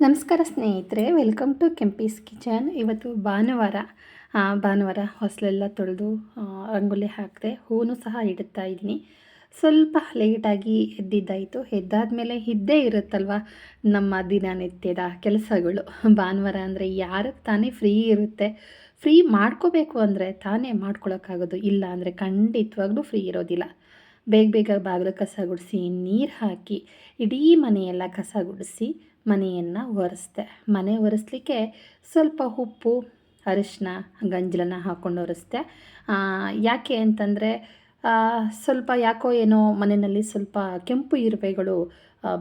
ನಮಸ್ಕಾರ ಸ್ನೇಹಿತರೆ welcome to Kempee's kitchen ಇವತ್ತು ಭಾನುವಾರ ಭಾನುವಾರ ಹೊಸಲೆಲ್ಲ ತೊಳೆದು ರಂಗೋಲಿ ಹಾಕಿದೆ ಹೂವು ಸಹ ಇಡುತ್ತಾ ಇದ್ದೀನಿ. ಸ್ವಲ್ಪ ಲೇಟಾಗಿ ಎದ್ದಿದ್ದಾಯಿತು. ಎದ್ದಾದ್ಮೇಲೆ ಇದ್ದೇ ಇರುತ್ತಲ್ವ ನಮ್ಮ ದಿನನಿತ್ಯದ ಕೆಲಸಗಳು. ಭಾನುವಾರ ಅಂದರೆ ಯಾರಿಗೆ ತಾನೇ ಫ್ರೀ ಇರುತ್ತೆ. ಫ್ರೀ ಮಾಡ್ಕೋಬೇಕು ಅಂದರೆ ತಾನೇ ಮಾಡ್ಕೊಳಕ್ಕಾಗೋದು. ಇಲ್ಲ ಅಂದರೆ ಖಂಡಿತವಾಗ್ಲೂ ಫ್ರೀ ಇರೋದಿಲ್ಲ. ಬೇಗ ಬೇಗ ಬಾಗಿಲು ಕಸ ಗುಡಿಸಿ, ನೀರು ಹಾಕಿ, ಇಡೀ ಮನೆಯೆಲ್ಲ ಕಸ ಗುಡಿಸಿ ಮನೆಯನ್ನು ಒರೆಸ್ದೆ ಮನೆ ಒರೆಸ್ಲಿಕ್ಕೆ ಸ್ವಲ್ಪ ಉಪ್ಪು ಅರಿಶಿನ ಗಂಜಲನ ಹಾಕ್ಕೊಂಡು ಒರೆಸ್ದೆ ಯಾಕೆ ಅಂತಂದರೆ ಸ್ವಲ್ಪ ಯಾಕೋ ಏನೋ ಮನೆಯಲ್ಲಿ ಸ್ವಲ್ಪ ಕೆಂಪು ಇರುವೆಗಳು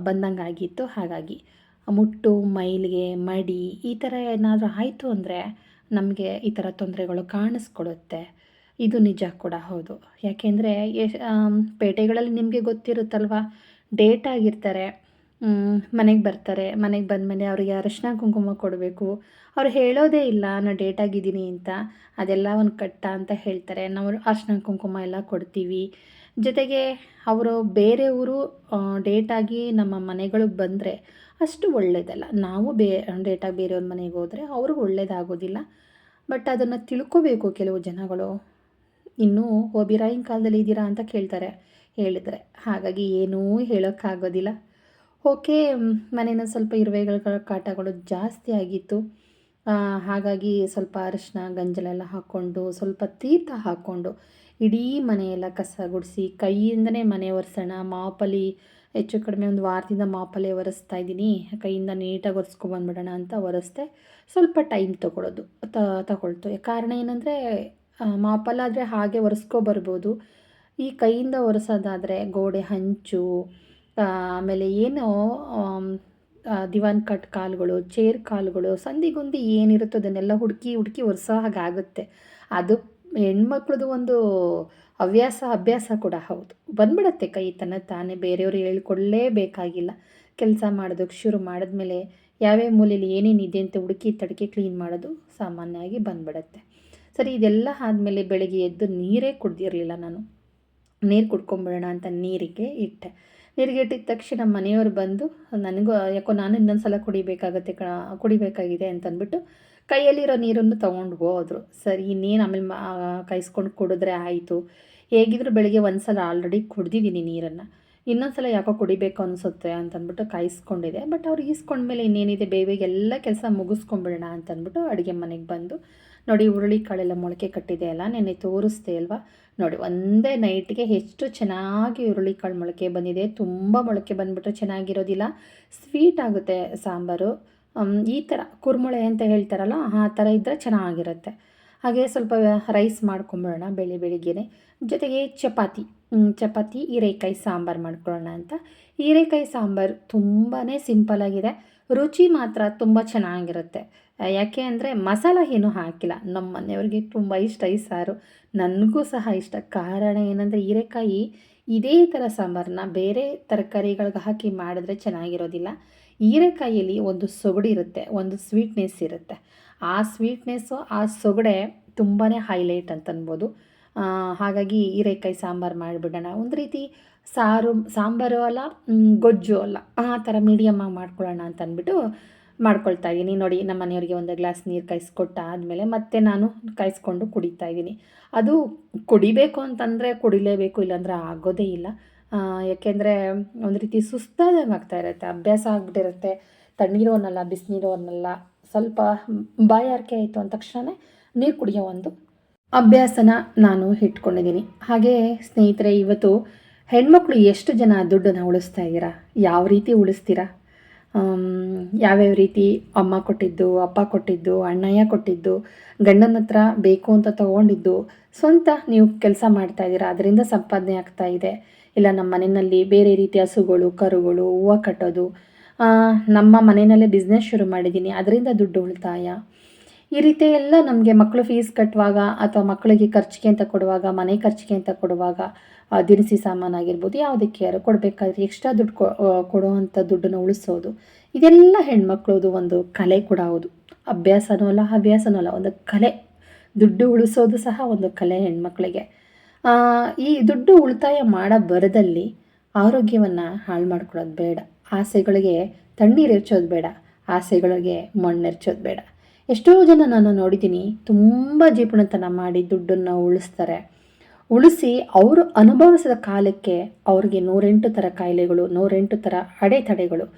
ಬಂದಂಗೆ ಆಗಿತ್ತು ಹಾಗಾಗಿ ಮುಟ್ಟು, ಮೈಲಿಗೆ, ಮಡಿ ಈ ಥರ ಏನಾದರೂ ಆಯಿತು ಅಂದರೆ ನಮಗೆ ಈ ಥರ ತೊಂದರೆಗಳು ಕಾಣಿಸ್ಕೊಡುತ್ತೆ. ಇದು ನಿಜ ಕೂಡ ಹೌದು. ಯಾಕೆಂದರೆ ಪೇಟೆಗಳಲ್ಲಿ ನಿಮಗೆ ಗೊತ್ತಿರುತ್ತಲ್ವ, ಡೇಟ್ ಆಗಿರ್ತಾರೆ. ಮನೆಗೆ ಬರ್ತಾರೆ. ಮನೆಗೆ ಬಂದಮೇಲೆ ಅವರಿಗೆ ಅರಶಿನ ಕುಂಕುಮ ಕೊಡಬೇಕು. ಅವ್ರು ಹೇಳೋದೇ ಇಲ್ಲ ನಾನು ಡೇಟಾಗಿದ್ದೀನಿ ಅಂತ. ಅದೆಲ್ಲ ಒಂದು ಕಟ್ಟ ಅಂತ ಹೇಳ್ತಾರೆ. ನಾವು ಅರಶಿನ ಕುಂಕುಮ ಎಲ್ಲ ಕೊಡ್ತೀವಿ. ಜೊತೆಗೆ ಅವರು ಬೇರೆ ಊರು ಡೇಟಾಗಿ ನಮ್ಮ ಮನೆಗಳಿಗೆ ಬಂದರೆ ಅಷ್ಟು ಒಳ್ಳೆಯದಲ್ಲ ನಾವು ಬೇ ಡೇಟಾಗಿ ಬೇರೆಯವ್ರ ಮನೆಗೆ ಹೋದರೆ ಅವ್ರಿಗೆ ಒಳ್ಳೇದಾಗೋದಿಲ್ಲ. ಬಟ್ ಅದನ್ನು ತಿಳ್ಕೋಬೇಕು ಕೆಲವು ಜನಗಳು. ಇನ್ನೂ ಓಬಿರಾಯಿನ ಕಾಲದಲ್ಲಿ ಇದ್ದೀರಾ? ಅಂತ ಕೇಳ್ತಾರೆ, ಹೇಳಿದರೆ. ಹಾಗಾಗಿ ಏನೂ ಹೇಳೋಕ್ಕಾಗೋದಿಲ್ಲ. ಓಕೆ, ಮನೇನ ಸ್ವಲ್ಪ ಇರುವೆಗಳ ಕಾಟಗಳು ಜಾಸ್ತಿ ಆಗಿತ್ತು. ಹಾಗಾಗಿ ಸ್ವಲ್ಪ ಅರಿಶಿನ ಗಂಜಲೆಲ್ಲ ಹಾಕ್ಕೊಂಡು ಸ್ವಲ್ಪ ತೀರ್ಥ ಹಾಕ್ಕೊಂಡು ಇಡೀ ಮನೆಯೆಲ್ಲ ಕಸ ಗುಡಿಸಿ ಕೈಯಿಂದನೇ ಮನೆ ಒರೆಸೋಣ ಮಾಪಲಿ ಹೆಚ್ಚು ಕಡಿಮೆ ಒಂದು ವಾರದಿಂದ ಮಾಪಲ್ಲೇ ಒರೆಸ್ತಾ ಇದ್ದೀನಿ, ಕೈಯಿಂದ ನೀಟಾಗಿ ಒರೆಸ್ಕೊಬಂದ್ಬಿಡೋಣ ಅಂತ ಒರೆಸ್ದೆ ಸ್ವಲ್ಪ ಟೈಮ್ ತೊಗೊಳೋದು ತಗೊಳ್ತು. ಕಾರಣ ಏನಂದರೆ ಮಾಪಲ್ಲಾದರೆ ಹಾಗೆ ಒರೆಸ್ಕೊಬರ್ಬೋದು ಈ ಕೈಯಿಂದ ಒರೆಸೋದಾದರೆ ಗೋಡೆ, ಹಂಚು ಆಮೇಲೆ ಏನು ದಿವಾನ್ ಕಟ್ ಕಾಲುಗಳು, ಚೇರ್ ಕಾಲುಗಳು, ಸಂದಿಗೊಂದಿ ಏನಿರುತ್ತೋ ಅದನ್ನೆಲ್ಲ ಹುಡುಕಿ ಹುಡುಕಿ ಒರೆಸೋ ಹಾಗಾಗುತ್ತೆ ಅದು ಹೆಣ್ಮಕ್ಳದ್ದು ಒಂದು ಹವ್ಯಾಸ, ಅಭ್ಯಾಸ ಕೂಡ ಹೌದು. ಬಂದ್ಬಿಡತ್ತೆ ಕೈ ತನ್ನ ತಾನೇ, ಬೇರೆಯವ್ರು ಹೇಳ್ಕೊಡ್ಲೇಬೇಕಾಗಿಲ್ಲ. ಕೆಲಸ ಮಾಡೋದಕ್ಕೆ ಶುರು ಮಾಡಿದ್ಮೇಲೆ ಯಾವ್ಯಾವ ಮೂಲೆಯಲ್ಲಿ ಏನೇನಿದೆ ಅಂತ ಹುಡುಕಿ, ತಡಕೆ ಕ್ಲೀನ್ ಮಾಡೋದು ಸಾಮಾನ್ಯವಾಗಿ ಬಂದ್ಬಿಡತ್ತೆ. ಸರಿ, ಇದೆಲ್ಲ ಆದಮೇಲೆ ಬೆಳಗ್ಗೆ ಎದ್ದು ನೀರೇ ಕುಡ್ದಿರಲಿಲ್ಲ ನಾನು. ನೀರು ಕುಡ್ಕೊಂಬಿಡೋಣ ಅಂತ ನೀರಿಗೆ ಇಟ್ಟೆ. ನೀರಿಗೆ ಇಟ್ಟಿದ ತಕ್ಷಣ ಮನೆಯವರು ಬಂದು, ನನಗೂ, ಯಾಕೋ ನಾನು ಇನ್ನೊಂದು ಸಲ ಕುಡಿಬೇಕಾಗತ್ತೆ ಕುಡಿಬೇಕಾಗಿದೆ ಅಂತಂದ್ಬಿಟ್ಟು ಕೈಯಲ್ಲಿರೋ ನೀರನ್ನು ತೊಗೊಂಡು ಹೋದರು. ಸರಿ, ಇನ್ನೇನು ಆಮೇಲೆ ಕಾಯಿಸ್ಕೊಂಡು ಕುಡಿದ್ರೆ ಆಯಿತು. ಹೇಗಿದ್ರು ಬೆಳಿಗ್ಗೆ ಒಂದು ಸಲ ಆಲ್ರೆಡಿ ಕುಡ್ದಿದ್ದೀನಿ ನೀರನ್ನು. ಇನ್ನೊಂದು ಸಲ ಯಾಕೋ ಕುಡಿಬೇಕು ಅನಿಸುತ್ತೆ ಅಂತಂದ್ಬಿಟ್ಟು ಕಾಯಿಸ್ಕೊಂಡಿದೆ. ಬಟ್ ಅವ್ರು ಈಸ್ಕೊಂಡ್ಮೇಲೆ ಇನ್ನೇನಿದೆ ಎಲ್ಲ ಕೆಲಸ ಮುಗಿಸ್ಕೊಂಬಿಡೋಣ ಅಂತಂದ್ಬಿಟ್ಟು ಅಡುಗೆ ಮನೆಗೆ ಬಂದು, ನೋಡಿ, ಹುರುಳಿ ಕಾಳೆಲ್ಲ ಮೊಳಕೆ ಕಟ್ಟಿದೆ ಅಲ್ಲ, ನೆನ್ನೆ ತೋರಿಸ್ದೆ ಅಲ್ವಾ ನೋಡಿ, ಒಂದೇ ನೈಟ್ಗೆ ಎಷ್ಟು ಚೆನ್ನಾಗಿ ಹುರುಳಿಕಾಳು ಮೊಳಕೆ ಬಂದಿದೆ. ತುಂಬ ಮೊಳಕೆ ಬಂದ್ಬಿಟ್ರೆ ಚೆನ್ನಾಗಿರೋದಿಲ್ಲ. ಸ್ವೀಟ್ ಆಗುತ್ತೆ ಸಾಂಬಾರು. ಈ ಥರ ಕುರ್ಮೊಳೆ ಅಂತ ಹೇಳ್ತಾರಲ್ಲ, ಆ ಥರ ಇದ್ದರೆ ಚೆನ್ನಾಗಿರುತ್ತೆ. ಹಾಗೆ ಸ್ವಲ್ಪ ರೈಸ್ ಮಾಡ್ಕೊಂಬಿಡೋಣ ಬೆಳಿ ಬೆಳಿಗ್ಗೆನೆ. ಜೊತೆಗೆ ಚಪಾತಿ. ಚಪಾತಿ, ಹೀರೆಕಾಯಿ ಸಾಂಬಾರು ಮಾಡ್ಕೊಳ್ಳೋಣ ಅಂತ. ಹೀರೆಕಾಯಿ ಸಾಂಬಾರು ತುಂಬಾ ಸಿಂಪಲಾಗಿದೆ ರುಚಿ ಮಾತ್ರ ತುಂಬ ಚೆನ್ನಾಗಿರುತ್ತೆ. ಯಾಕೆ ಅಂದರೆ ಮಸಾಲ ಏನೂ ಹಾಕಿಲ್ಲ. ನಮ್ಮ ಮನೆಯವ್ರಿಗೆ ತುಂಬ ಇಷ್ಟ ಈ ಸಾರು. ನನಗೂ ಸಹ ಇಷ್ಟ. ಕಾರಣ ಏನಂದರೆ ಹೀರೆಕಾಯಿ ಇದೇ ಥರ ಸಾಂಬಾರನ್ನ ಬೇರೆ ತರಕಾರಿಗಳಿಗೆ ಹಾಕಿ ಮಾಡಿದ್ರೆ ಚೆನ್ನಾಗಿರೋದಿಲ್ಲ. ಹೀರೆಕಾಯಿಯಲ್ಲಿ ಒಂದು ಸೊಗಡು ಇರುತ್ತೆ, ಒಂದು ಸ್ವೀಟ್ನೆಸ್ ಇರುತ್ತೆ. ಆ ಸ್ವೀಟ್ನೆಸ್ಸು ಆ ಸೊಗಡೆ ತುಂಬಾ ಹೈಲೈಟ್ ಅಂತ ಅನ್ಬೋದು. ಹಾಗಾಗಿ ಹೀರೆಕಾಯಿ ಸಾಂಬಾರು ಮಾಡಿಬಿಡೋಣ. ಒಂದು ರೀತಿ ಸಾರು, ಸಾಂಬಾರು ಅಲ್ಲ ಗೊಜ್ಜು ಅಲ್ಲ, ಆ ಥರ ಮೀಡಿಯಮ್ಮಾಗಿ ಮಾಡ್ಕೊಳ್ಳೋಣ ಅಂತ ಅಂದ್ಬಿಟ್ಟು ಮಾಡ್ಕೊಳ್ತಾ ಇದ್ದೀನಿ. ನೋಡಿ, ನಮ್ಮ ಮನೆಯವರಿಗೆ ಒಂದು ಗ್ಲಾಸ್ ನೀರು ಕಾಯಿಸ್ಕೊಟ್ಟ ಆದಮೇಲೆ ಮತ್ತೆ ನಾನು ಕಾಯಿಸ್ಕೊಂಡು ಕುಡಿತಾ ಇದ್ದೀನಿ. ಅದು ಕುಡಿಬೇಕು ಅಂತಂದರೆ ಕುಡಿಲೇಬೇಕು, ಇಲ್ಲಾಂದರೆ ಆಗೋದೇ ಇಲ್ಲ. ಯಾಕೆಂದರೆ ಒಂದು ರೀತಿ ಸುಸ್ತಾದಂಗೆ ಆಗ್ತಾ ಇರುತ್ತೆ. ಅಭ್ಯಾಸ ಆಗಿಬಿಟ್ಟಿರುತ್ತೆ. ತಣ್ಣೀರು ಅನ್ನಲ್ಲ ಬಿಸಿನೀರು ಅನ್ನಲ್ಲ ಸ್ವಲ್ಪ ಬಾಯಾರಿಕೆ ಆಯಿತು ಅಂದ ತಕ್ಷಣ ನೀರು ಕುಡಿಯೋ ಒಂದು ಅಭ್ಯಾಸನ ನಾನು ಇಟ್ಕೊಂಡಿದ್ದೀನಿ. ಹಾಗೆ ಸ್ನೇಹಿತರೆ, ಇವತ್ತು ಹೆಣ್ಮಕ್ಳು ಎಷ್ಟು ಜನ ದುಡ್ಡನ್ನು ಉಳಿಸ್ತಾ ಇದ್ದೀರಾ? ಯಾವ ರೀತಿ ಉಳಿಸ್ತೀರಾ? ಯಾವ್ಯಾವ ರೀತಿ ಅಮ್ಮ ಕೊಟ್ಟಿದ್ದು, ಅಪ್ಪ ಕೊಟ್ಟಿದ್ದು, ಅಣ್ಣಯ್ಯ ಕೊಟ್ಟಿದ್ದು, ಗಂಡನ ಹತ್ರ ಬೇಕು ಅಂತ ತಗೊಂಡಿದ್ದು, ಸ್ವಂತ ನೀವು ಕೆಲಸ ಮಾಡ್ತಾ ಇದ್ದೀರಾ, ಅದರಿಂದ ಸಂಪಾದನೆ ಆಗ್ತಾ ಇದೆ. ಇಲ್ಲ ನಮ್ಮ ಮನೆಯಲ್ಲಿ ಬೇರೆ ರೀತಿಯ ಹಸುಗಳು, ಕರುಗಳು, ಹೂವು ಕಟ್ಟೋದು. ನಮ್ಮ ಮನೆಯಲ್ಲೇ ಬಿಸ್ನೆಸ್ ಶುರು ಮಾಡಿದ್ದೀನಿ, ಅದರಿಂದ ದುಡ್ಡು ಉಳಿತಾಯ. ಈ ರೀತಿ ಎಲ್ಲ ನಮಗೆ ಮಕ್ಕಳು ಫೀಸ್ ಕಟ್ಟುವಾಗ ಅಥವಾ ಮಕ್ಕಳಿಗೆ ಖರ್ಚಿಗೆ ಅಂತ ಕೊಡುವಾಗ, ಮನೆ ಖರ್ಚಿಗೆ ಅಂತ ಕೊಡುವಾಗ ದಿನಸಿ ಸಾಮಾನಾಗಿರ್ಬೋದು ಯಾವುದಕ್ಕೆ ಯಾರು ಕೊಡಬೇಕಾದ್ರೆ ಎಕ್ಸ್ಟ್ರಾ ದುಡ್ಡು ಕೊಡುವಂಥ ದುಡ್ಡನ್ನು ಉಳಿಸೋದು. ಇದೆಲ್ಲ ಹೆಣ್ಮಕ್ಳದು ಒಂದು ಕಲೆ ಕೂಡ ಹೌದು. ಅಭ್ಯಾಸನೂ ಅಲ್ಲ, ಹವ್ಯಾಸನೂ ಅಲ್ಲ, ಒಂದು ಕಲೆ. ದುಡ್ಡು ಉಳಿಸೋದು ಸಹ ಒಂದು ಕಲೆ ಹೆಣ್ಮಕ್ಳಿಗೆ. ಈ ದುಡ್ಡು ಉಳಿತಾಯ ಮಾಡೋ ಬರದಲ್ಲಿ ಆರೋಗ್ಯವನ್ನು ಹಾಳು ಮಾಡ್ಕೊಳ್ಳೋದು ಬೇಡ. ಆಸೆಗಳಿಗೆ ತಣ್ಣೀರು ಹೆಚ್ಚೋದು ಬೇಡ. ಆಸೆಗಳಿಗೆ ಮಣ್ಣೆರ್ಚೋದು ಬೇಡ. ಎಷ್ಟೋ ಜನ ನಾನು ನೋಡಿದ್ದೀನಿ ತುಂಬ ಜೀಪಣತನ ಮಾಡಿ ದುಡ್ಡನ್ನು ಉಳಿಸ್ತಾರೆ. ಉಳಿಸಿ ಅವರು ಅನುಭವಿಸಿದ ಕಾಲಕ್ಕೆ ಅವ್ರಿಗೆ ನೂರೆಂಟು ಥರ ಕಾಯಿಲೆಗಳು, ನೂರೆಂಟು ಥರ ಅಡೆತಡೆಗಳು.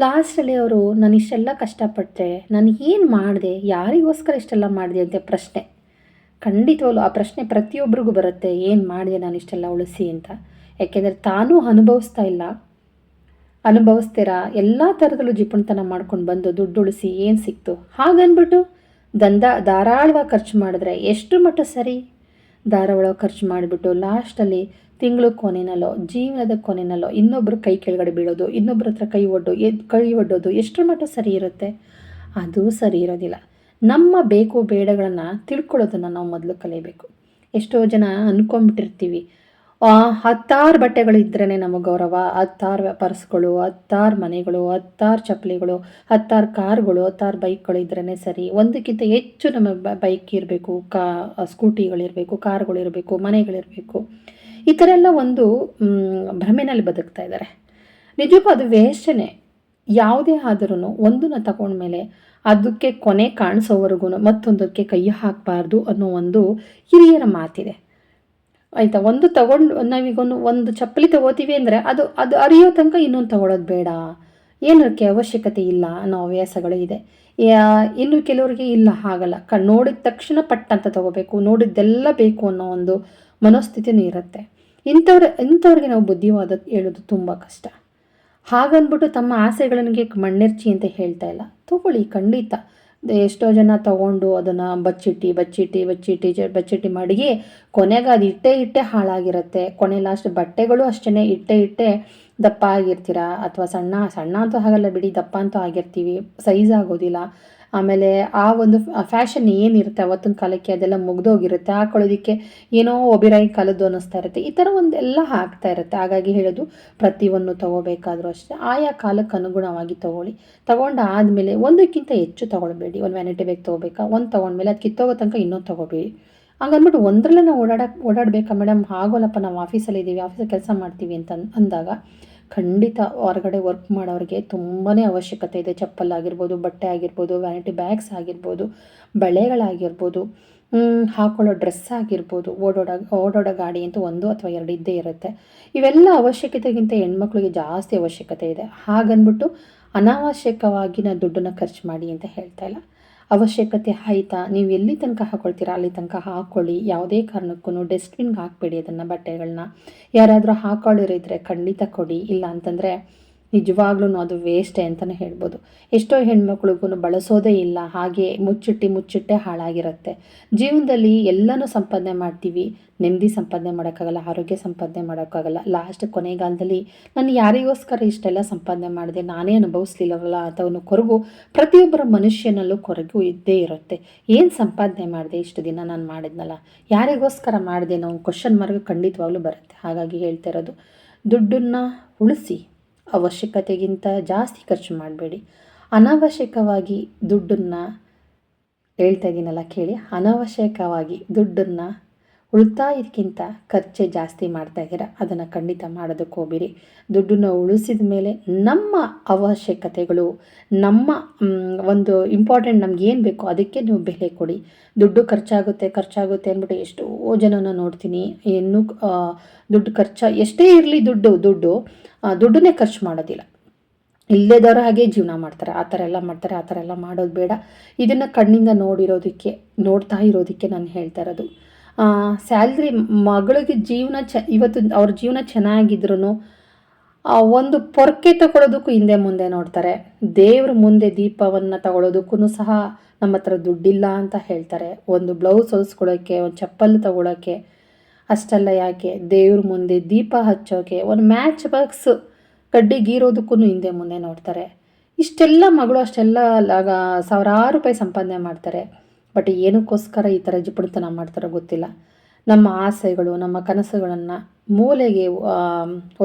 ಲಾಸ್ಟಲ್ಲಿ ಅವರು, ನಾನು ಇಷ್ಟೆಲ್ಲ ಕಷ್ಟಪಟ್ಟೆ, ನಾನು ಏನು ಮಾಡಿದೆ, ಯಾರಿಗೋಸ್ಕರ ಇಷ್ಟೆಲ್ಲ ಮಾಡಿದೆ? ಅಂತ ಪ್ರಶ್ನೆ. ಖಂಡಿತವಲ್ಲೂ ಆ ಪ್ರಶ್ನೆ ಪ್ರತಿಯೊಬ್ಬರಿಗೂ ಬರುತ್ತೆ, ಏನು ಮಾಡಿದೆ, ನಾನು ಇಷ್ಟೆಲ್ಲ ಉಳಿಸಿ? ಅಂತ. ಯಾಕೆಂದರೆ ತಾನೂ ಅನುಭವಿಸ್ತಾ ಇಲ್ಲ. ಅನುಭವಿಸ್ತೀರಾ? ಎಲ್ಲ ಥರದಲ್ಲೂ ಜಿಪುಣತನ ಮಾಡ್ಕೊಂಡು ಬಂದು ದುಡ್ಡು ಉಳಿಸಿ ಏನು ಸಿಕ್ತು? ಹಾಗನ್ಬಿಟ್ಟು ದಂಧ ಧಾರಾಳವಾಗಿ ಖರ್ಚು ಮಾಡಿದ್ರೆ ಎಷ್ಟು ಮಟ್ಟ ಸರಿ? ಧಾರಾಳ ಖರ್ಚು ಮಾಡಿಬಿಟ್ಟು ಲಾಸ್ಟಲ್ಲಿ ತಿಂಗಳು ಕೊನೆನಲ್ಲೋ, ಜೀವನದ ಕೊನೆನಲ್ಲೋ ಇನ್ನೊಬ್ಬರು ಕೈ ಕೆಳಗಡೆ ಬೀಳೋದು ಇನ್ನೊಬ್ಬರ ಹತ್ರ ಕೈ ಒಡ್ಡು ಎದ್ ಕೈ ಒಡ್ಡೋದು ಎಷ್ಟರ ಮಟ್ಟ ಸರಿ ಇರುತ್ತೆ? ಅದು ಸರಿ ಇರೋದಿಲ್ಲ. ನಮ್ಮ ಬೇಕು ಬೇಡಗಳನ್ನು ತಿಳ್ಕೊಳ್ಳೋದನ್ನು ನಾವು ಮೊದಲು ಕಲಿಯಬೇಕು ಎಷ್ಟೋ ಜನ ಅಂದ್ಕೊಂಬಿಟ್ಟಿರ್ತೀವಿ ಹತ್ತಾರು ಬಟ್ಟೆಗಳು ಇದ್ರೇ ನಮಗೆ ಗೌರವ. ಹತ್ತಾರು ಪರ್ಸ್ಗಳು ಹತ್ತಾರು ಮನೆಗಳು, ಹತ್ತಾರು ಚಪ್ಪಲಿಗಳು, ಹತ್ತಾರು ಕಾರ್ಗಳು, ಹತ್ತಾರು ಬೈಕ್ಗಳು ಇದ್ರೇ ಸರಿ. ಒಂದಕ್ಕಿಂತ ಹೆಚ್ಚು ನಮ್ಮ ಬೈಕ್ ಇರಬೇಕು, ಕಾ, ಸ್ಕೂಟಿಗಳಿರಬೇಕು, ಕಾರ್ಗಳಿರಬೇಕು, ಮನೆಗಳಿರಬೇಕು. ಈ ಥರ ಎಲ್ಲ ಒಂದು ಭ್ರಮೆನಲ್ಲಿ ಬದುಕ್ತಾ ಇದ್ದಾರೆ. ನಿಜಕ್ಕೂ ಅದು ವೇಷನೆ ಯಾವುದೇ ಆದರೂ ಒಂದನ್ನು ತಗೊಂಡ್ಮೇಲೆ ಅದಕ್ಕೆ ಕೊನೆ ಕಾಣಿಸೋವರೆಗೂ ಮತ್ತೊಂದಕ್ಕೆ ಕೈ ಹಾಕಬಾರ್ದು ಅನ್ನೋ ಒಂದು ಹಿರಿಯರ ಮಾತಿದೆ. ಆಯಿತಾ, ಒಂದು ತಗೊಂಡು ನಾವೀಗೊಂದು ಒಂದು ಚಪ್ಪಲಿ ತಗೋತೀವಿ ಅಂದರೆ ಅದು ಅದು ಅರಿಯೋ ತನಕ ಇನ್ನೊಂದು ತಗೊಳ್ಳೋದು ಬೇಡ. ಏನಕ್ಕೆ ಅವಶ್ಯಕತೆ ಇಲ್ಲ ಅನ್ನೋ ಹವ್ಯಾಸಗಳು ಇದೆ. ಇನ್ನು ಕೆಲವರಿಗೆ ಇಲ್ಲ ಆಗಲ್ಲ ಕ, ನೋಡಿದ ತಕ್ಷಣ ಪಟ್ ಅಂತ ತಗೋಬೇಕು, ನೋಡಿದ್ದೆಲ್ಲ ಬೇಕು ಅನ್ನೋ ಒಂದು ಮನೋಸ್ಥಿತಿನೂ ಇರುತ್ತೆ. ಇಂಥವ್ರ, ಇಂಥವ್ರಿಗೆ ನಾವು ಬುದ್ಧಿವಾದ ಹೇಳೋದು ತುಂಬ ಕಷ್ಟ. ಹಾಗನ್ಬಿಟ್ಟು ತಮ್ಮ ಆಸೆಗಳಿಗೆ ಮಣ್ಣೆರ್ಚಿ ಅಂತ ಹೇಳ್ತಾ ಇಲ್ಲ. ತಗೊಳ್ಳಿ, ಖಂಡಿತ. ಎಷ್ಟೋ ಜನ ತಗೊಂಡು ಅದನ್ನು ಬಚ್ಚಿಟ್ಟಿ ಬಚ್ಚಿಟ್ಟಿ, ಬಚ್ಚಿಟ್ಟು ಬಚ್ಚಿಟ್ಟಿ ಮಡಗಿ ಕೊನೆಗೆ ಅದು ಇಟ್ಟೆ ಇಟ್ಟೆ ಹಾಳಾಗಿರುತ್ತೆ. ಕೊನೆ ಲಾಸ್ಟ್ ಬಟ್ಟೆಗಳು ಅಷ್ಟೇ ಇಟ್ಟೆ ಇಟ್ಟೆ ದಪ್ಪ ಆಗಿರ್ತೀರ? ಅಥವಾ ಸಣ್ಣ ಸಣ್ಣ ಅಂತೂ ಆಗಲ್ಲ ಬಿಡಿ, ದಪ್ಪ ಅಂತೂ ಆಗಿರ್ತೀವಿ. ಸೈಜ್ ಆಗೋದಿಲ್ಲ. ಆಮೇಲೆ ಆ ಒಂದು ಫ್ಯಾಷನ್ ಏನಿರುತ್ತೆ ಅವತ್ತಿನ ಕಾಲಕ್ಕೆ ಅದೆಲ್ಲ ಮುಗ್ದೋಗಿರುತ್ತೆ ಹಾಕೊಳ್ಳೋದಕ್ಕೆ ಏನೋ ಒಬಿರಾಯಿ ಕಾಲದ್ದು ಅನ್ನಿಸ್ತಾ ಇರುತ್ತೆ. ಈ ಥರ ಒಂದೆಲ್ಲ ಹಾಕ್ತಾ ಇರುತ್ತೆ. ಹಾಗಾಗಿ ಹೇಳೋದು ಪ್ರತಿಯೊಂದು ತೊಗೋಬೇಕಾದ್ರೂ ಅಷ್ಟೇ. ಆಯಾ ಕಾಲಕ್ಕೆ ಅನುಗುಣವಾಗಿ ತೊಗೊಳ್ಳಿ. ತೊಗೊಂಡಾದಮೇಲೆ ಒಂದಕ್ಕಿಂತ ಹೆಚ್ಚು ತೊಗೊಳ್ಬೇಡಿ. ಒಂದು ವ್ಯಾನಿಟಿ ಬೇಗ ತೊಗೋಬೇಕಾ? ಒಂದು ತೊಗೊಂಡ್ಮೇಲೆ ಅದು ಕಿತ್ತೋಗೋ ತನಕ ಇನ್ನೊಂದು ತೊಗೋಬೇಡಿ. ಹಂಗಂದ್ಬಿಟ್ಟು ಒಂದರಲ್ಲೇ ನಾವು ಓಡಾಡಕ್ಕೆ ಓಡಾಡಬೇಕಾ ಮೇಡಮ್? ಆಗೋಲ್ಲಪ್ಪ ನಾವು ಆಫೀಸಲ್ಲಿ ಇದ್ದೀವಿ ಆಫೀಸಲ್ಲಿ ಕೆಲಸ ಮಾಡ್ತೀವಿ ಅಂತ ಅಂದಾಗ ಖಂಡಿತ ಹೊರಗಡೆ ವರ್ಕ್ ಮಾಡೋರಿಗೆ ತುಂಬಾ ಅವಶ್ಯಕತೆ ಇದೆ. ಚಪ್ಪಲ್ ಆಗಿರ್ಬೋದು, ಬಟ್ಟೆ ಆಗಿರ್ಬೋದು ವ್ಯಾನಿಟಿ ಬ್ಯಾಗ್ಸ್ ಆಗಿರ್ಬೋದು, ಬಳೆಗಳಾಗಿರ್ಬೋದು ಹಾಕೊಳ್ಳೋ ಡ್ರೆಸ್ ಆಗಿರ್ಬೋದು, ಓಡೋಡೋ ಓಡೋಡೋ ಗಾಡಿ ಅಂತ ಒಂದು ಅಥವಾ ಎರಡು ಇದ್ದೇ ಇರುತ್ತೆ. ಇವೆಲ್ಲ ಅವಶ್ಯಕತೆಗಿಂತ ಹೆಣ್ಮಕ್ಳಿಗೆ ಜಾಸ್ತಿ ಅವಶ್ಯಕತೆ ಇದೆ. ಹಾಗನ್ಬಿಟ್ಟು ಅನಾವಶ್ಯಕವಾಗಿ ನಾನು ದುಡ್ಡನ್ನು ಖರ್ಚು ಮಾಡಿ ಅಂತ ಹೇಳ್ತಾ ಇಲ್ಲ. ಅವಶ್ಯಕತೆ ಆಯಿತಾ. ನೀವು ಎಲ್ಲಿ ತನಕ ಹಾಕೊಳ್ತೀರಾ? ಅಲ್ಲಿ ತನಕ ಹಾಕ್ಕೊಳ್ಳಿ ಯಾವುದೇ ಕಾರಣಕ್ಕೂ ಡಸ್ಟ್ಬಿನ್ಗೆ ಹಾಕಬೇಡಿ ಅದನ್ನು ಬಟ್ಟೆಗಳನ್ನ ಯಾರಾದರೂ ಹಾಕೊಳ್ಳಿರಿದ್ರೆ ಖಂಡಿತ ಕೊಡಿ. ಇಲ್ಲ ಅಂತಂದರೆ ನಿಜವಾಗ್ಲೂ ಅದು ವೇಸ್ಟೇ ಅಂತಲೇ ಹೇಳ್ಬೋದು. ಎಷ್ಟೋ ಹೆಣ್ಮಕ್ಳಿಗೂ ಬಳಸೋದೇ ಇಲ್ಲ, ಹಾಗೆ ಮುಚ್ಚಿಟ್ಟು ಮುಚ್ಚಿಟ್ಟೆ ಹಾಳಾಗಿರುತ್ತೆ. ಜೀವನದಲ್ಲಿ ಎಲ್ಲನೂ ಸಂಪಾದನೆ ಮಾಡ್ತೀವಿ, ನೆಮ್ಮದಿ ಸಂಪಾದನೆ ಮಾಡೋಕ್ಕಾಗಲ್ಲ, ಆರೋಗ್ಯ ಸಂಪಾದನೆ ಮಾಡೋಕ್ಕಾಗಲ್ಲ. ಲಾಸ್ಟ್ ಕೊನೆಗಾಲದಲ್ಲಿ ನಾನು ಯಾರಿಗೋಸ್ಕರ ಇಷ್ಟೆಲ್ಲ ಸಂಪಾದನೆ ಮಾಡಿದೆ, ನಾನೇ ಅನುಭವಿಸ್ಲಿಲ್ಲವಲ್ಲ ಅಥವಾ ಕೊರಗು, ಪ್ರತಿಯೊಬ್ಬರ ಮನುಷ್ಯನಲ್ಲೂ ಕೊರಗು ಇದ್ದೇ ಇರುತ್ತೆ. ಏನು ಸಂಪಾದನೆ ಮಾಡಿದೆ ಇಷ್ಟು ದಿನ ನಾನು ಮಾಡಿದ್ನಲ್ಲ? ಯಾರಿಗೋಸ್ಕರ ಮಾಡಿದೆ ನಾವು ಕ್ವಶನ್ ಮಾರ್ಗ ಖಂಡಿತವಾಗ್ಲೂ ಬರುತ್ತೆ. ಹಾಗಾಗಿ ಹೇಳ್ತಾ ಇರೋದು, ದುಡ್ಡನ್ನು ಉಳಿಸಿ ಅವಶ್ಯಕತೆಗಿಂತ ಜಾಸ್ತಿ ಖರ್ಚು ಮಾಡಬೇಡಿ. ಅನಾವಶ್ಯಕವಾಗಿ ದುಡ್ಡನ್ನು ಹೇಳ್ತಾ ಇದ್ದೀನಲ್ಲ ಕೇಳಿ. ಅನಾವಶ್ಯಕವಾಗಿ ದುಡ್ಡನ್ನು ಉಳಿತಾಯಕ್ಕಿಂತ ಖರ್ಚೆ ಜಾಸ್ತಿ ಮಾಡ್ತಾ ಇದ್ದೀರಾ, ಅದನ್ನು ಖಂಡಿತ ಮಾಡೋದಕ್ಕೆ ಹೋಗಿರಿ ದುಡ್ಡನ್ನು ಉಳಿಸಿದ ಮೇಲೆ ನಮ್ಮ ಅವಶ್ಯಕತೆಗಳು, ನಮ್ಮ ಒಂದು ಇಂಪಾರ್ಟೆಂಟ್ ನಮ್ಗೆ ಏನು ಬೇಕೋ ಅದಕ್ಕೆ ನೀವು ಬೆಲೆ ಕೊಡಿ. ದುಡ್ಡು ಖರ್ಚಾಗುತ್ತೆ ಖರ್ಚಾಗುತ್ತೆ ಅಂದ್ಬಿಟ್ಟು ಎಷ್ಟೋ ಜನನ ನೋಡ್ತೀನಿ. ಇನ್ನೂ ದುಡ್ಡು ಖರ್ಚ ಎಷ್ಟೇ ಇರಲಿ ದುಡ್ಡು ದುಡ್ಡು ದುಡ್ಡನ್ನೇ ಖರ್ಚು ಮಾಡೋದಿಲ್ಲ. ಇಲ್ಲದವರ ಹಾಗೆ ಜೀವನ ಮಾಡ್ತಾರೆ. ಆ ಥರ ಎಲ್ಲ ಮಾಡ್ತಾರೆ, ಆ ಥರ ಎಲ್ಲ ಮಾಡೋದು ಬೇಡ. ಇದನ್ನು ಕಣ್ಣಿಂದ ನೋಡಿರೋದಕ್ಕೆ, ನೋಡ್ತಾ ಇರೋದಕ್ಕೆ ನಾನು ಹೇಳ್ತಾ ಇರೋದು. ಸ್ಯಾಲ್ರಿ ಮಗಳಿಗೆ ಜೀವನ ಚ, ಇವತ್ತು ಅವ್ರ ಜೀವನ ಚೆನ್ನಾಗಿದ್ರು ಒಂದು ಪೊರ್ಕೆ ತಗೊಳ್ಳೋದಕ್ಕೂ ಹಿಂದೆ ಮುಂದೆ ನೋಡ್ತಾರೆ. ದೇವ್ರ ಮುಂದೆ ದೀಪವನ್ನು ತಗೊಳ್ಳೋದಕ್ಕೂ ಸಹ ನಮ್ಮ ಹತ್ರ ದುಡ್ಡಿಲ್ಲ ಅಂತ ಹೇಳ್ತಾರೆ. ಒಂದು ಬ್ಲೌಸ್ ಹೊಲಿಸ್ಕೊಳ್ಳೋಕ್ಕೆ ಒಂದು ಚಪ್ಪಲ್ ತಗೊಳ್ಳೋಕ್ಕೆ ಅಷ್ಟೆಲ್ಲ ಯಾಕೆ? ದೇವ್ರ ಮುಂದೆ ದೀಪ ಹಚ್ಚೋಕೆ, ಒಂದು ಮ್ಯಾಚ್ ಬಾಕ್ಸ್ ಕಡ್ಡಿ ಗೀರೋದಕ್ಕೂ ಹಿಂದೆ ಮುಂದೆ ನೋಡ್ತಾರೆ. ಇಷ್ಟೆಲ್ಲ ಮಗಳು ಅಷ್ಟೆಲ್ಲ ಸಾವಿರಾರು ರೂಪಾಯಿ ಸಂಪಾದನೆ ಮಾಡ್ತಾರೆ. ಬಟ್ ಏನಕ್ಕೋಸ್ಕರ ಈ ಥರ ಜಿಪುಣತನ ಮಾಡ್ತಾರೋ ಗೊತ್ತಿಲ್ಲ. ನಮ್ಮ ಆಸೆಗಳು, ನಮ್ಮ ಕನಸುಗಳನ್ನು ಮೂಲೆಗೆ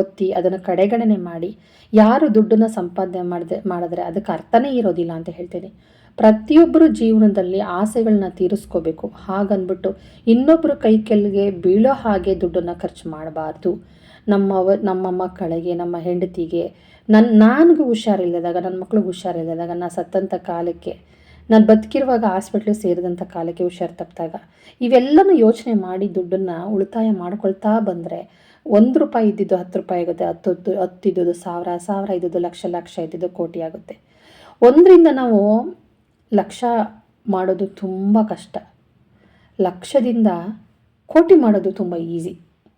ಒತ್ತಿ ಅದನ್ನು ಕಡೆಗಣನೆ ಮಾಡಿ ಯಾರು ದುಡ್ಡನ್ನು ಸಂಪಾದನೆ ಮಾಡಿದೆ, ಮಾಡಿದ್ರೆ ಅದಕ್ಕೆ ಅರ್ಥನೇ ಇರೋದಿಲ್ಲ ಅಂತ ಹೇಳ್ತೀನಿ. ಪ್ರತಿಯೊಬ್ಬರು ಜೀವನದಲ್ಲಿ ಆಸೆಗಳನ್ನ ತೀರಿಸ್ಕೋಬೇಕು. ಹಾಗನ್ಬಿಟ್ಟು ಇನ್ನೊಬ್ಬರು ಕೈ ಕೆಲ್ಗೆ ಬೀಳೋ ಹಾಗೆ ದುಡ್ಡನ್ನು ಖರ್ಚು ಮಾಡಬಾರ್ದು. ನಮ್ಮ ನಮ್ಮ ಮಕ್ಕಳಿಗೆ, ನಮ್ಮ ಹೆಂಡತಿಗೆ ನನ್ನ ನನಗೂ ಹುಷಾರಿಲ್ಲದಾಗ ನನ್ನ ಮಕ್ಳಿಗೆ ಹುಷಾರಿಲ್ಲದಾಗ ನಾನು ಸತ್ತಂಥ ಕಾಲಕ್ಕೆ ನಾನು ಬದುಕಿರುವಾಗ ಹಾಸ್ಪಿಟ್ಲು ಸೇರಿದಂಥ ಕಾಲಕ್ಕೆ ಹುಷಾರು ತಪ್ಪಿದಾಗ ಇವೆಲ್ಲನೂ ಯೋಚನೆ ಮಾಡಿ ದುಡ್ಡನ್ನು ಉಳಿತಾಯ ಮಾಡ್ಕೊಳ್ತಾ ಬಂದರೆ ಒಂದು ರೂಪಾಯಿ ಇದ್ದಿದ್ದು ಹತ್ತು ರೂಪಾಯಿ ಆಗುತ್ತೆ ಹತ್ತು ಹತ್ತು ಇದ್ದದ್ದು ಸಾವಿರ ಸಾವಿರ ಇದ್ದದ್ದು ಲಕ್ಷ ಲಕ್ಷ ಇದ್ದಿದ್ದು ಕೋಟಿ ಆಗುತ್ತೆ. ಒಂದರಿಂದ ನಾವು ಲಕ್ಷ ಮಾಡೋದು ತುಂಬ ಕಷ್ಟ. ಲಕ್ಷದಿಂದ ಕೋಟಿ ಮಾಡೋದು ತುಂಬ ಈಸಿ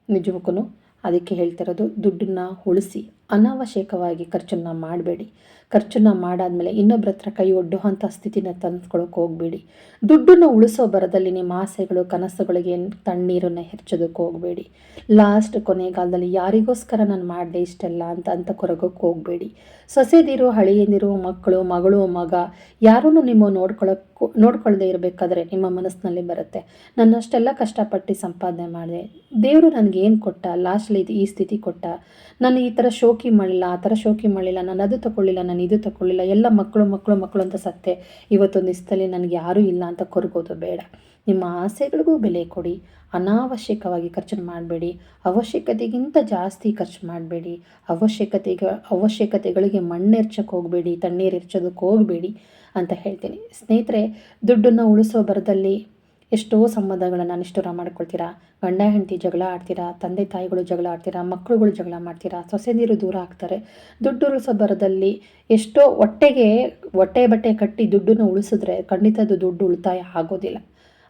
ನಿಜವಕ್ಕೂ ಅದಕ್ಕೆ ಹೇಳ್ತಿರೋದು ದುಡ್ಡನ್ನು ಉಳಿಸಿ, ಅನಾವಶ್ಯಕವಾಗಿ ಖರ್ಚನ್ನು ಮಾಡಬೇಡಿ. ಖರ್ಚನ್ನು ಮಾಡಾದ್ಮೇಲೆ ಇನ್ನೊಬ್ಬರ ಹತ್ರ ಕೈ ಒಡ್ಡುವಂಥ ಸ್ಥಿತಿನ ತಂದ್ಕೊಳಕ್ಕೆ ಹೋಗಬೇಡಿ. ದುಡ್ಡನ್ನು ಉಳಿಸೋ ಬರದಲ್ಲಿ ನಿಮ್ಮ ಆಸೆಗಳು, ಕನಸುಗಳಿಗೆ ತಣ್ಣೀರನ್ನು ಹೆಚ್ಚೋದಕ್ಕೆ ಹೋಗಬೇಡಿ. ಲಾಸ್ಟ್ ಕೊನೆಗಾಲದಲ್ಲಿ ಯಾರಿಗೋಸ್ಕರ ನಾನು ಮಾಡಿದೆ ಇಷ್ಟೆಲ್ಲ ಅಂತ ಅಂತ ಕೊರಗೋಕ್ಕೆ ಹೋಗಬೇಡಿ. ಸೊಸೆದಿರು, ಹಳೆಯಂದಿರು ಮಕ್ಕಳು, ಮಗಳು, ಮಗ ಯಾರೂ ನಿಮ್ಮ ನೋಡ್ಕೊಳಕ್ಕೆ ನೋಡ್ಕೊಳ್ಳದೆ ಇರಬೇಕಾದ್ರೆ ನಿಮ್ಮ ಮನಸ್ಸಿನಲ್ಲಿ ಬರುತ್ತೆ. ನನ್ನಷ್ಟೆಲ್ಲ ಕಷ್ಟಪಟ್ಟು ಸಂಪಾದನೆ ಮಾಡಿದೆ. ದೇವರು ನನಗೇನು ಕೊಟ್ಟ? ಲಾಸ್ಟಲ್ಲಿ ಇದು ಈ ಸ್ಥಿತಿ ಕೊಟ್ಟ? ನಾನು ಈ ಥರ ಶೋಕಿ ಮಾಡಿಲ್ಲ ಆ ಥರ ಶೋಕಿ ಮಾಡಿಲ್ಲ ನಾನು ಅದು ತಗೊಳ್ಳಿಲ್ಲ, ನಾನು ಇದು ತಗೊಳ್ಳಿಲ್ಲ ಎಲ್ಲ ಮಕ್ಕಳು ಮಕ್ಕಳು ಮಕ್ಕಳು ಅಂತ ಸತ್ತೆ ಇವತ್ತೊಂದು ಇಷ್ಟದಲ್ಲಿ ನನಗೆ ಯಾರೂ ಇಲ್ಲ ಅಂತ ಕೊರಗೋದು ಬೇಡ. ನಿಮ್ಮ ಆಸೆಗಳಿಗೂ ಬೆಲೆ ಕೊಡಿ. ಅನಾವಶ್ಯಕವಾಗಿ ಖರ್ಚು ಮಾಡಬೇಡಿ. ಅವಶ್ಯಕತೆಗಿಂತ ಜಾಸ್ತಿ ಖರ್ಚು ಮಾಡಬೇಡಿ. ಅವಶ್ಯಕತೆಗೆ, ಅವಶ್ಯಕತೆಗಳಿಗೆ ಮಣ್ಣೆರ್ಚಕ್ಕೆ ಹೋಗಬೇಡಿ, ತಣ್ಣೀರು ಎರ್ಚೋದಕ್ಕೆ ಹೋಗಬೇಡಿ ಅಂತ ಹೇಳ್ತೀನಿ. ಸ್ನೇಹಿತರೆ, ದುಡ್ಡನ್ನು ಉಳಿಸೋ ಬರದಲ್ಲಿ ಎಷ್ಟೋ ಸಂಬಂಧಗಳನ್ನು ನಿಷ್ಠುರ ಮಾಡ್ಕೊಳ್ತೀರಾ? ಗಂಡ, ಹೆಂಡತಿ ಜಗಳ ಆಡ್ತೀರಾ? ತಂದೆ, ತಾಯಿಗಳು ಜಗಳ ಆಡ್ತೀರಾ? ಮಕ್ಕಳುಗಳು ಜಗಳ ಮಾಡ್ತೀರಾ? ಸೊಸೆ ನೀರು ದೂರ ಆಗ್ತಾರೆ. ದುಡ್ಡು ಉಳಿಸೋ ಬರದಲ್ಲಿ ಎಷ್ಟೋ ಹೊಟ್ಟೆಗೆ, ಹೊಟ್ಟೆ ಬಟ್ಟೆ ಕಟ್ಟಿ ದುಡ್ಡನ್ನು ಉಳಿಸಿದ್ರೆ ಖಂಡಿತ ಅದು ದುಡ್ಡು ಉಳಿತಾಯ ಆಗೋದಿಲ್ಲ.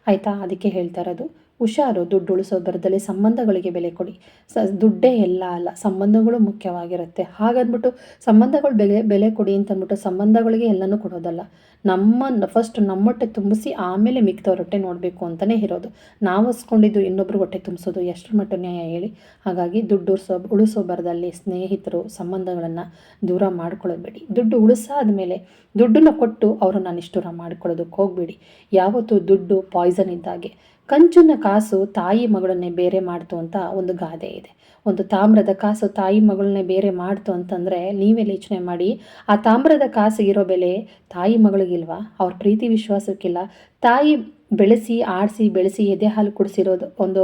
ಆಯಿತಾ? ಅದಕ್ಕೆ ಹೇಳ್ತಾ ಇರೋದು. ಹುಷಾರು ದುಡ್ಡು ಉಳಿಸೋ ಬರದಲ್ಲಿ ಸಂಬಂಧಗಳಿಗೆ ಬೆಲೆ ಕೊಡಿ. ಸ, ದುಡ್ಡೇ ಎಲ್ಲ ಅಲ್ಲ, ಸಂಬಂಧಗಳು ಮುಖ್ಯವಾಗಿರುತ್ತೆ. ಹಾಗಂದ್ಬಿಟ್ಟು ಸಂಬಂಧಗಳು ಬೆಲೆ ಬೆಲೆ ಕೊಡಿ ಅಂತಂದ್ಬಿಟ್ಟು ಸಂಬಂಧಗಳಿಗೆ ಎಲ್ಲನೂ ಕೊಡೋದಲ್ಲ. ನಮ್ಮ ಫಸ್ಟ್ ನಮ್ಮೊಟ್ಟೆ ತುಂಬಿಸಿ ಆಮೇಲೆ ಮಿಕ್ತವ್ರ ಹೊಟ್ಟೆ ನೋಡಬೇಕು ಅಂತಲೇ ಇರೋದು. ನಾವು ಹಸ್ಕೊಂಡಿದ್ದು ಇನ್ನೊಬ್ರು ಹೊಟ್ಟೆ ತುಂಬಿಸೋದು ಎಷ್ಟು ಮಟ್ಟ ನ್ಯಾಯ ಹೇಳಿ. ಹಾಗಾಗಿ ದುಡ್ಡು ಉಳಿಸೋ ಉಳಿಸೋ ಬರದಲ್ಲಿ ಸ್ನೇಹಿತರು ಸಂಬಂಧಗಳನ್ನು ದೂರ ಮಾಡ್ಕೊಳ್ಳೋಬೇಡಿ ದುಡ್ಡು ಉಳಿಸಾದ ಮೇಲೆ ದುಡ್ಡನ್ನು ಕೊಟ್ಟು ಅವರನ್ನು ನಿಷ್ಠುರ ಮಾಡ್ಕೊಳ್ಳೋದಕ್ಕೆ ಹೋಗಬೇಡಿ. ಯಾವತ್ತೂ ದುಡ್ಡು ಪಾಯ್ಸನ್ ಇದ್ದಾಗೆ ಕಂಚಿನ ಕಾಸು ತಾಯಿ ಮಗಳನ್ನೇ ಬೇರೆ ಮಾಡ್ತು ಅಂತ ಒಂದು ಗಾದೆ ಇದೆ. ಒಂದು ತಾಮ್ರದ ಕಾಸು ತಾಯಿ ಮಗಳನ್ನೇ ಬೇರೆ ಮಾಡ್ತು ಅಂತಂದರೆ ನೀವೇ ಯೋಚನೆ ಮಾಡಿ, ಆ ತಾಮ್ರದ ಕಾಸಿಗಿರೋ ಬೆಲೆ ತಾಯಿ ಮಗಳಿಗಿಲ್ವಾ? ಅವ್ರ ಪ್ರೀತಿ ವಿಶ್ವಾಸಕ್ಕಿಲ್ಲ. ತಾಯಿ ಬೆಳೆಸಿ, ಆಡಿಸಿ, ಬೆಳೆಸಿ ಎದೆ ಹಾಲು ಕುಡಿಸಿರೋದು ಒಂದು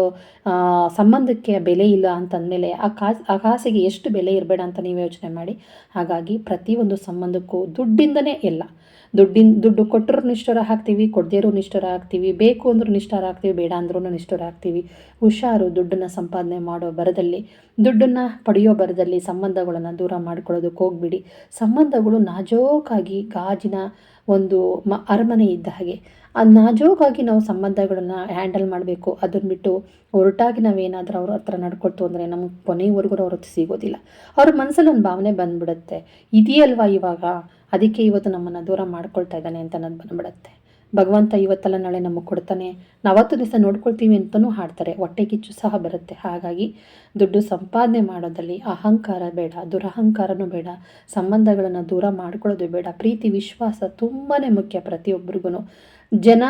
ಸಂಬಂಧಕ್ಕೆ ಬೆಲೆ ಇಲ್ಲ ಅಂತಂದಮೇಲೆ ಆ ಕಾಸು ಆ ಕಾಸಿಗೆ ಎಷ್ಟು ಬೆಲೆ ಇರಬೇಡ ಅಂತ ನೀವು ಯೋಚನೆ ಮಾಡಿ. ಹಾಗಾಗಿ ಪ್ರತಿಯೊಂದು ಸಂಬಂಧಕ್ಕೂ ದುಡ್ಡಿಂದನೇ ಎಲ್ಲ ದುಡ್ಡಿನ, ದುಡ್ಡು ಕೊಟ್ಟರು ನಿಷ್ಠರ ಹಾಕ್ತೀವಿ ಕೊಡದೇರು ನಿಷ್ಠರ ಹಾಕ್ತೀವಿ ಬೇಕು ಅಂದರೂ ನಿಷ್ಠರ ಹಾಕ್ತೀವಿ ಬೇಡ ಅಂದ್ರೂ ನಿಷ್ಠರ ಹಾಕ್ತೀವಿ ಹುಷಾರು ದುಡ್ಡನ್ನು ಸಂಪಾದನೆ ಮಾಡೋ ಬರದಲ್ಲಿ, ದುಡ್ಡನ್ನು ಪಡೆಯೋ ಬರದಲ್ಲಿ ಸಂಬಂಧಗಳನ್ನು ದೂರ ಮಾಡ್ಕೊಳ್ಳೋದಕ್ಕೆ ಹೋಗ್ಬಿಡಿ. ಸಂಬಂಧಗಳು ನಾಜೋಕಾಗಿ ಗಾಜಿನ ಒಂದು ಮ, ಅರಮನೆ ಇದ್ದ ಹಾಗೆ. ನಾಜೂಕಾಗಿ ನಾವು ಸಂಬಂಧಗಳನ್ನು ಹ್ಯಾಂಡಲ್ ಮಾಡಬೇಕು. ಅದನ್ನು ಬಿಟ್ಟು ಹೊರಟಾಗಿ ನಾವೇನಾದರೂ ಅವ್ರ ಹತ್ರ ನಡ್ಕೊಳ್ತು ಅಂದರೆ ನಮಗೆ ಕೊನೆಯವರೆಗೂ ಅವ್ರ ಹತ್ರ ಸಿಗೋದಿಲ್ಲ. ಅವ್ರ ಮನಸ್ಸಲ್ಲಿ ಒಂದು ಭಾವನೆ ಬಂದ್ಬಿಡುತ್ತೆ. ಇದೆಯಲ್ವಾ ಇವಾಗ? ಅದಕ್ಕೆ ಇವತ್ತು ನಮ್ಮನ್ನು ದೂರ ಮಾಡ್ಕೊಳ್ತಾ ಇದ್ದಾನೆ ಅಂತ ಅನ್ನೋದು ಬಂದ್ಬಿಡುತ್ತೆ. ಭಗವಂತ ಇವತ್ತಲ್ಲ ನಾಳೆ ನಮಗೆ ಕೊಡ್ತಾನೆ. ನಾವತ್ತು ದಿವಸ ನೋಡ್ಕೊಳ್ತೀವಿ ಅಂತಲೂ ಹಾಡ್ತಾರೆ. ಹೊಟ್ಟೆ ಕಿಚ್ಚು ಸಹ ಬರುತ್ತೆ. ಹಾಗಾಗಿ ದುಡ್ಡು ಸಂಪಾದನೆ ಮಾಡೋದಲ್ಲಿ ಅಹಂಕಾರ ಬೇಡ, ದುರಹಂಕಾರನೂ ಬೇಡ. ಸಂಬಂಧಗಳನ್ನು ದೂರ ಮಾಡ್ಕೊಳ್ಳೋದು ಬೇಡ. ಪ್ರೀತಿ, ವಿಶ್ವಾಸ ತುಂಬಾ ಮುಖ್ಯ ಪ್ರತಿಯೊಬ್ಬರಿಗೂ ಜನ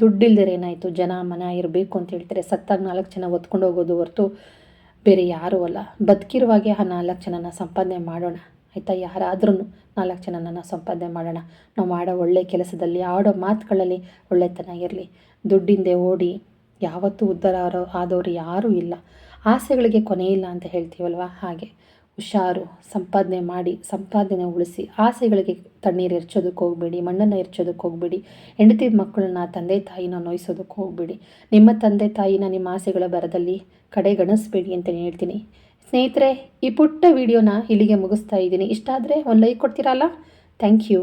ದುಡ್ಡಿಲ್ದರೆ ಏನಾಯಿತು? ಜನ ಮನ ಇರಬೇಕು ಅಂತ ಹೇಳ್ತಾರೆ. ಸತ್ತಾಗ ನಾಲ್ಕು ಜನ ಒತ್ಕೊಂಡು ಹೋಗೋದು ಹೊರತು ಬೇರೆ ಯಾರೂ ಅಲ್ಲ. ಬದುಕಿರುವಾಗೆ ಆ ನಾಲ್ಕು ಜನನ ಸಂಪಾದನೆ ಮಾಡೋಣ. ಆಯಿತಾ? ಯಾರಾದ್ರೂ ನಾಲ್ಕು ಜನನ ಸಂಪಾದನೆ ಮಾಡೋಣ. ನಾವು ಮಾಡೋ ಒಳ್ಳೆಯ ಕೆಲಸದಲ್ಲಿ, ಆಡೋ ಮಾತುಗಳಲ್ಲಿ ಒಳ್ಳೆತನ ಇರಲಿ. ದುಡ್ಡಿಂದೆ ಓಡಿ ಯಾವತ್ತೂ ಉದ್ಧಾರ ಆದವರು ಯಾರೂ ಇಲ್ಲ. ಆಸೆಗಳಿಗೆ ಕೊನೆಯಿಲ್ಲ ಅಂತ ಹೇಳ್ತೀವಲ್ವ? ಹಾಗೆ. ಹುಷಾರು ಸಂಪಾದನೆ ಮಾಡಿ, ಸಂಪಾದನೆ ಉಳಿಸಿ, ಆಸೆಗಳಿಗೆ ತಣ್ಣೀರು ಎರ್ಚೋದಕ್ಕೆ ಹೋಗಬೇಡಿ, ಮಣ್ಣನ್ನು ಎರ್ಚೋದಕ್ಕೆ ಹೋಗಬೇಡಿ, ಹೆಂಡತಿ ಮಕ್ಕಳನ್ನ ತಂದೆ ತಾಯಿನ ನೋಯಿಸೋದಕ್ಕೆ ಹೋಗಬೇಡಿ. ನಿಮ್ಮ ತಂದೆ ತಾಯಿನ ನಿಮ್ಮ ಆಸೆಗಳ ಬರದಲ್ಲಿ ಕಡೆಗಣಿಸ್ಬೇಡಿ ಅಂತ ಹೇಳ್ತೀನಿ. ಸ್ನೇಹಿತರೆ, ಈ ಪುಟ್ಟ ವಿಡಿಯೋನ ಇಲ್ಲಿಗೆ ಮುಗಿಸ್ತಾ ಇದ್ದೀನಿ. ಇಷ್ಟ ಆದರೆ ಒಂದು ಲೈಕ್ ಕೊಡ್ತೀರಲ್ಲ? Thank you